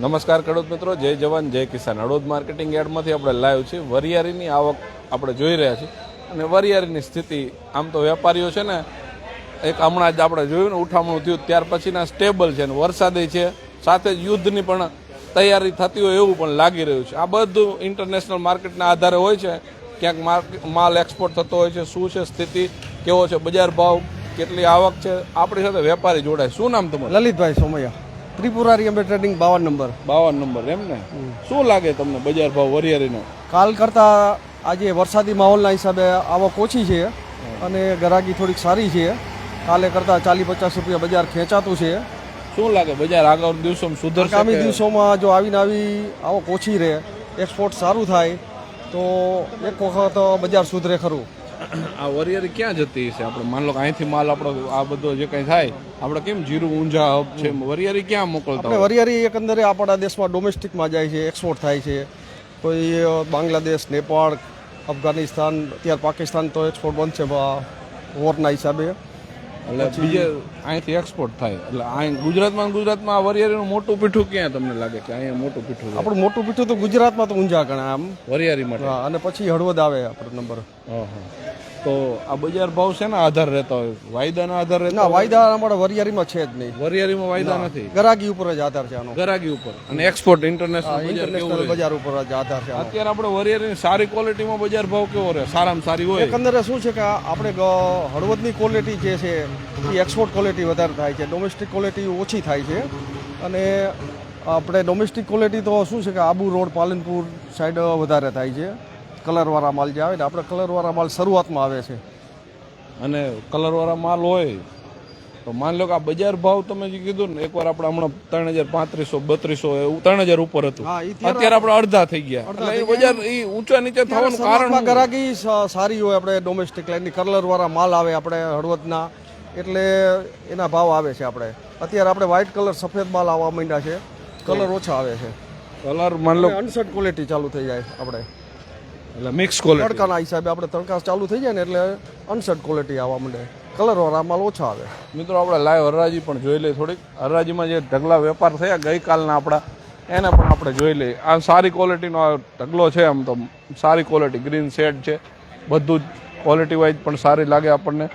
નમસ્કાર ખેડૂત મિત્રો, જય જવાન, જય કિસાન. હળવદ માર્કેટિંગ યાર્ડમાંથી આપણે લાઈવ છે વરિયાળીની આવક આપણે જોઈ રહ્યા છીએ અને વરિયાળીની સ્થિતિ આમ તો વેપારીઓ છે ને, એક હમણાં જ આપણે જોયું ને, ઉઠામણું થયું, ત્યાર પછીના સ્ટેબલ છે ને, વરસાદે છે. સાથે જ યુદ્ધની પણ તૈયારી થતી હોય એવું પણ લાગી રહ્યું છે. આ બધું ઇન્ટરનેશનલ માર્કેટના આધારે હોય છે. ક્યાંક માલ એક્સપોર્ટ થતો હોય છે, શું છે સ્થિતિ, કેવો છે બજાર ભાવ, કેટલી આવક છે, આપણી સાથે વેપારી જોડાય. શું નામ તમારું? લલિતભાઈ સોમૈયા. ત્રિપુરારી એમ્બે ટ્રેડિંગ બાવન નંબર. બાવન નંબર એમ ને? શું લાગે તમને બજાર ભાવ વરિયાળીનો? કાલ કરતાં આજે વરસાદી માહોલના હિસાબે આવક ઓછી છે અને ગરાગી થોડીક સારી છે. કાલે કરતાં ચાલીસ પચાસ રૂપિયા બજાર ખેંચાતું છે. શું લાગે બજાર આગળ દિવસોમાં સુધર આગામી દિવસોમાં જો આવીને આવી આવક ઓછી રહે એક્સપોર્ટ સારું થાય તો એક વખત બજાર સુધરે ખરું. આ વરિયાળી ક્યાં જતી હશે? આપણે માન લો કે અહીંથી માલ આપણો આ બધો જે કંઈ થાય આપણે કેમ જીરું ઊંઝા હબ છે વરિયાળી ક્યાં મોકલતા વરિયાળી એકંદરે આપણા દેશમાં ડોમેસ્ટિકમાં જાય છે એક્સપોર્ટ થાય છે. કોઈ બાંગ્લાદેશ નેપાળ અફઘાનિસ્તાન અત્યારે પાકિસ્તાન તો એક્સપોર્ટ બંધ છે વોરના હિસાબે. એટલે બીજે અહીંથી એક્સપોર્ટ થાય. એટલે અહીં ગુજરાતમાં ગુજરાતમાં વરિયાળીનું મોટું પીઠું ક્યાં તમને લાગે કે અહીંયા મોટું પીઠું આપણું મોટું પીઠું તો ગુજરાતમાં તો ઊંઝા ગણાય આમ. વરિયાળી માટે. અને પછી હળવદ આવે આપણો નંબર. હા, હા. તો આ બજાર ભાવ છે ને આધાર રહેતા હોય. વાયદાના આધાર રહેતા ના વાયદા અમારા વરિયાળીમાં છે જ નહીં. વરિયાળીમાં વાયદા નથી. ગરાગી ઉપર જ આધાર છે આનો. ગરાગી ઉપર. અને એક્સપોર્ટ ઇન્ટરનેશનલ બજાર ઇન્ટરનેશનલ બજાર ઉપર જ આધાર છે અત્યારે આપણે વરિયાળીની સારી ક્વોલિટીમાં બજાર ભાવ કેવો રહે? સારામાં સારી હોય? એકંદરે શું છે કે આપણે હળવદની ક્વોલિટી જે છે એ એક્સપોર્ટ ક્વોલિટી વધારે થાય છે. ડોમેસ્ટિક ક્વોલિટી ઓછી થાય છે. અને આપણે ડોમેસ્ટિક ક્વોલિટી તો શું છે કે આબુ રોડ પાલનપુર સાઈડ વધારે થાય છે. કલરવાળા માલ જે આવે ને આપણે કલરવાળા માલ શરૂઆતમાં આવે છે. અને કલરવાળા માલ હોય તો માની લો કે આ બજાર ભાવ તમે જે કીધું ને એકવાર આપણે હમણાં ત્રણ હજાર પાંત્રીસો બત્રીસો ત્રણ હજાર ઉપર હતું. અત્યારે આપણે અડધા થઈ ગયા. એટલે એ બજાર એ ઊંચા નીચે થવાનું કારણ ગરાગી સારી હોય આપણે ડોમેસ્ટિક લાઈનની કલરવાળા માલ આવે આપણે હળવદના. એટલે એના ભાવ આવે છે આપણે. અત્યારે આપણે વ્હાઇટ કલર સફેદ માલ આવવા માંડ્યા છે. કલર ઓછા આવે છે. કલર માની લો અનસર્ટ ક્વોલિટી ચાલુ થઈ જાય આપણે. એટલે મિક્સ ક્વોલિટી તડકાના હિસાબે આપણે તડકા ચાલુ થઈ જાય ને એટલે અનસર્ટ ક્વોલિટી આવવા માંડે. કલર વાળા માલ ઓછા આવે. મિત્રો આપણે લાઈવ હરરાજી પણ જોઈ લઈએ થોડીક. હરરાજીમાં જે ઢગલા વેપાર થયા ગઈકાલના આપણા એને પણ આપણે જોઈ લઈએ. આ સારી ક્વોલિટીનો આ ઢગલો છે આમ તો. સારી ક્વોલિટી ગ્રીન શેડ છે. બધું જ ક્વોલિટી વાઇઝ પણ સારી લાગે આપણને.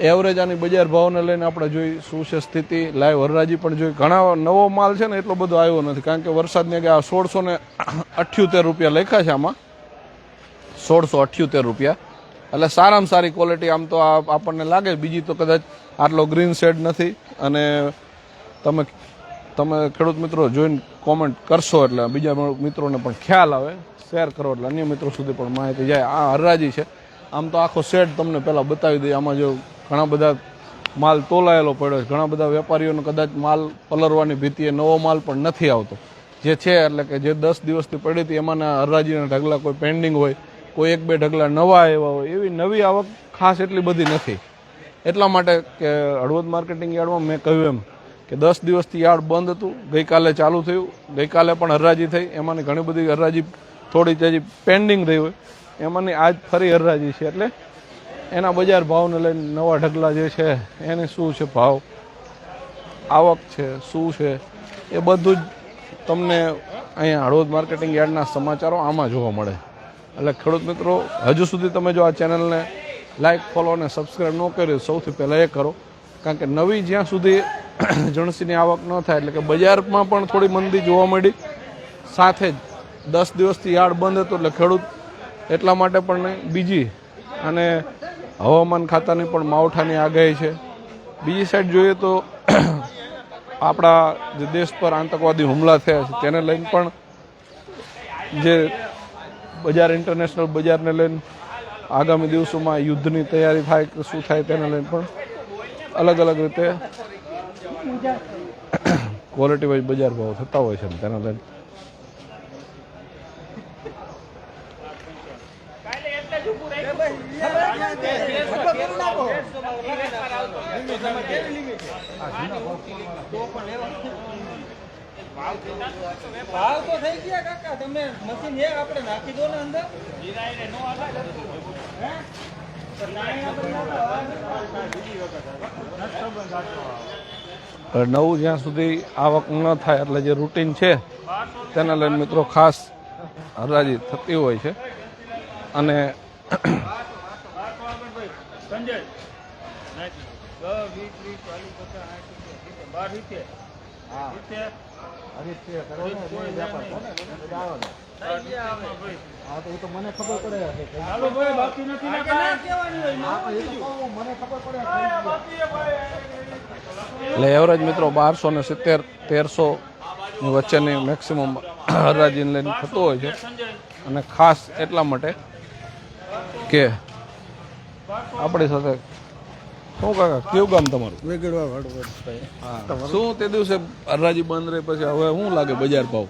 એવરેજ આની બજાર ભાવને લઈને આપણે જોઈ શું છે સ્થિતિ. લાઈવ હરરાજી પણ જોઈ ઘણા નવો માલ છે ને એટલો બધો આવ્યો નથી. કારણ કે વરસાદને કે આ સોળસો ને અઠ્યોતેર રૂપિયા લખ્યા છે આમાં. સોળસો અઠ્યોતેર રૂપિયા. એટલે સારામાં સારી ક્વોલિટી આમ તો આ આપણને લાગે. બીજી તો કદાચ આટલો ગ્રીન શેડ નથી. અને તમે તમે ખેડૂત મિત્રો જોઈને કોમેન્ટ કરશો એટલે બીજા મિત્રોને પણ ખ્યાલ આવે. શેર કરો એટલે અન્ય મિત્રો સુધી પણ માહિતી જાય. આ હરરાજી છે. આમ તો આખો શેડ તમને પહેલાં બતાવી દઈએ. આમાં જો ઘણા બધા માલ તોલાયેલો પડ્યો છે. ઘણા બધા વેપારીઓનો કદાચ માલ પલરવાની ભીતિએ નવો માલ પણ નથી આવતો. જે છે એટલે કે જે દસ દિવસથી પડી હતી એમાંના હરરાજીના ઢગલા કોઈ પેન્ડિંગ હોય, કોઈ એક બે ઢગલા નવા આવ્યા હોય, એવી નવી આવક ખાસ એટલી બધી નથી. એટલા માટે કે હળવદ માર્કેટિંગ યાર્ડમાં મેં કહ્યું એમ કે દસ દિવસથી યાર્ડ બંધ હતું, ગઈકાલે ચાલુ થયું. ગઈકાલે પણ હરરાજી થઈ. એમાંની ઘણી બધી હરરાજી થોડી હજી પેન્ડિંગ રહી હોય. એમાંની આજ ફરી હરરાજી છે. એટલે એના બજાર ભાવને લઈને નવા ઢગલા જે છે, એને શું છે ભાવ? આવક છે, શું છે? એ બધું જ તમને અહીંયા હળવદ માર્કેટિંગ યાર્ડના સમાચારો આમાં જોવા મળે. એટલે ખેડૂત મિત્રો, હજુ સુધી તમે જો આ ચેનલને લાઈક ફોલો અને સબસ્ક્રાઈબ ન કર્યું સૌથી પહેલાં એ કરો. કારણ કે નવી જ્યાં સુધી જણસીની આવક ન થાય, એટલે કે બજારમાં પણ થોડી મંદી જોવા મળી. સાથે જ દસ દિવસથી યાર્ડ બંધ હતું, એટલે ખેડૂત એટલા માટે પણ નહીં, બીજી અને હવામાન ખાતાની પણ માવઠાની આગાહી છે. બીજી સાઈડ જોઈએ તો આપણા જે દેશ પર આતંકવાદી હુમલા થયા છે તેને લઈને પણ જે બજાર ઇન્ટરનેશનલ બજારને લઈને આગામી દિવસોમાં યુદ્ધની તૈયારી થાય કે શું થાય તેને લઈને પણ અલગ અલગ રીતે ક્વોલિટી વાઇઝ બજાર ભાવ થતા હોય છે તેને લઈને. ભાવ તો થઈ ગયા કાકા તમે મશીન એક આપણે નાખી દો ને અંદર નવું જ્યાં સુધી આવક ન થાય એટલે જે રૂટીન છે તેના લઈને મિત્રો ખાસ હરાજી થતી હોય છે અને સંજય નાખી. દસ, વીસ, ચાલીસ, પચાસ, સાઠ, સિત્તેર, સિત્તેર, બાર સિત્તેર. સિત્તેર. થઈ ગયા હવે ભાઈ. ચાલો ભાઈ, બાકી નથી ને કાંઈ. એટલે એવરેજ મિત્રો બારસો ને સિત્તેર તેરસો વચ્ચેની મેક્સિમમ હરાજીને લઈને થતું હોય છે અને ખાસ એટલા માટે કે આપણી સાથે શું કાકા કેવું ગામ તમારું? વેગડવા હળવદ શું તે દિવસે હરરાજી બંધ રહી પછી હવે શું લાગે બજાર ભાવ?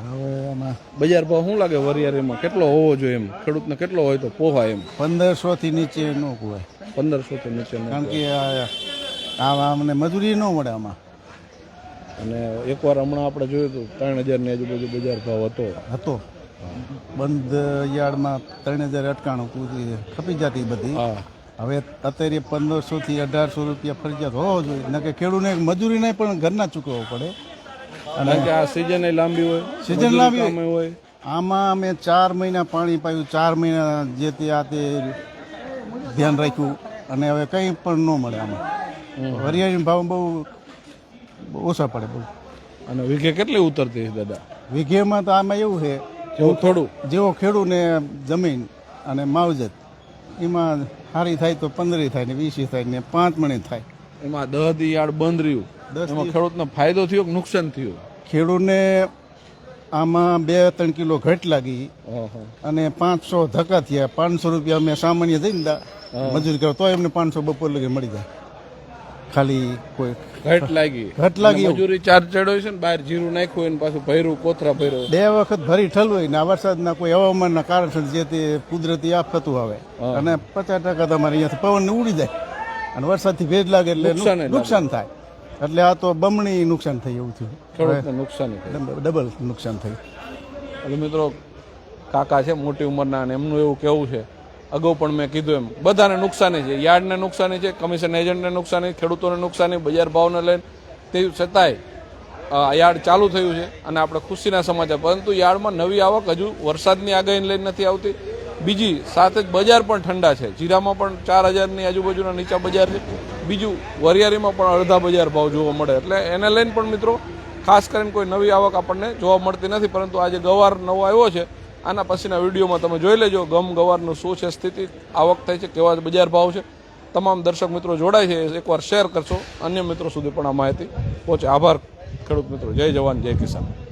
હવે આમાં બજાર ભાવ શું લાગે વરિયારીમાં કેટલો હોવો જોઈએ એમ? ખેડૂતને કેટલો હોય તો પોહાય એમ? પંદરસો થી નીચે ન કુવાય પંદરસો થી નીચે કારણ કે આ આ અમને મજૂરી ન મળે આમાં. અને એકવાર હમણાં આપણે જોયું હતું ત્રણ હજારની આજુબાજુ બજાર ભાવ હતો. હતો. બંધ યાર્ડમાં ત્રણ હજાર અટકાણું પૂરી ખપી જતી બધી. હવે અત્યારે પંદરસો થી અઢારસો રૂપિયા ફરજિયાત હોવો જોઈએ. ન કે ખેડૂતને મજૂરી નહીં પણ ઘરના ચૂકવવો પડે. અને આ સિઝન લાંબી હોય સિઝન લાંબી હોય. આમાં અમે ચાર મહિના પાણી પાયું. ચાર મહિના જે તે આ તે ધ્યાન રાખ્યું. અને હવે કંઈ પણ ન મળે આમાં. વરિયાળી ભાવ બહુ ઓછા પડે બહુ. અને વીઘે કેટલી ઉતરતી દાદા? વીઘેમાં તો આમાં એવું છે જેવું થોડું. જેવો ખેડૂને જમીન અને માવજત એમાં સારી થાય તો પંદરી થાય ને વીસી થાય ને પાંચ મણી થાય. એમાં દહ દી યાર્ડ બંધ રહ્યું. એમાં ખેડૂતને ફાયદો થયો કે નુકસાન થયું? ખેડૂને આમાં બે ત્રણ કિલો ઘટ લાગી અને પાંચસો ધક્કા થયા. પાંચસો રૂપિયા અમે સામાન્ય જઈને મજૂરી કરો તો એમને પાંચસો બપોર લગી મળી જાય. ખાલી કોઈ ઘટ લાગી. ઘટ લાગી. મજૂરી ચાર્જ ચડ્યો છે ને બહાર જીરું નાખ્યું હોય ને પાછું ભર્યું કોથરા ભર્યો. બે વખત ભરી ઠલવાય ને આ વરસાદના કોઈ હવામાનના કારણસર જે તે કુદરતી આફતું આવે અને પચાસ ટકા તમારે અહીંયાથી પવન ઉડી જાય. અને વરસાદથી ભેજ લાગે એટલે નુકસાન થાય. એટલે આ તો બમણી નુકસાન થઈ એવું થયું. નુકસાન ડબલ નુકસાન થયું. એટલે મિત્રો કાકા છે મોટી ઉંમરના અને એમનું એવું કેવું છે અગાઉ પણ મેં કીધું એમ, બધાને નુકસાની છે, યાર્ડને નુકસાની છે, કમિશન એજન્ટને નુકસાની, ખેડૂતોને નુકસાની, બજાર ભાવને લઈને, તે છતાંય યાર્ડ ચાલુ થયું છે અને આપણે ખુશીના સમાચાર, પરંતુ યાર્ડમાં નવી આવક હજુ વરસાદની આગાહીને લઈને નથી આવતી. બીજી, સાથે જ બજાર પણ ઠંડા છે, જીરામાં પણ ચાર હજારની આજુબાજુના નીચા બજાર છે. બીજું, વરિયાળીમાં પણ અડધા બજાર ભાવ જોવા મળે. એટલે એને લઈને પણ મિત્રો, ખાસ કરીને કોઈ નવી આવક આપણને જોવા મળતી નથી, પરંતુ આજે ગવાર નવો આવ્યો છે આના પછીના વિડીયોમાં તમે જોઈ લેજો. ગમ ગવારનું શું છે સ્થિતિ? આવક થાય છે કેવા બજાર ભાવ છે? તમામ દર્શક મિત્રો જોડાય છે. એકવાર શેર કરશો. અન્ય મિત્રો સુધી પણ આ માહિતી પહોંચે. આભાર ખેડૂત મિત્રો. જય જવાન, જય કિસાન.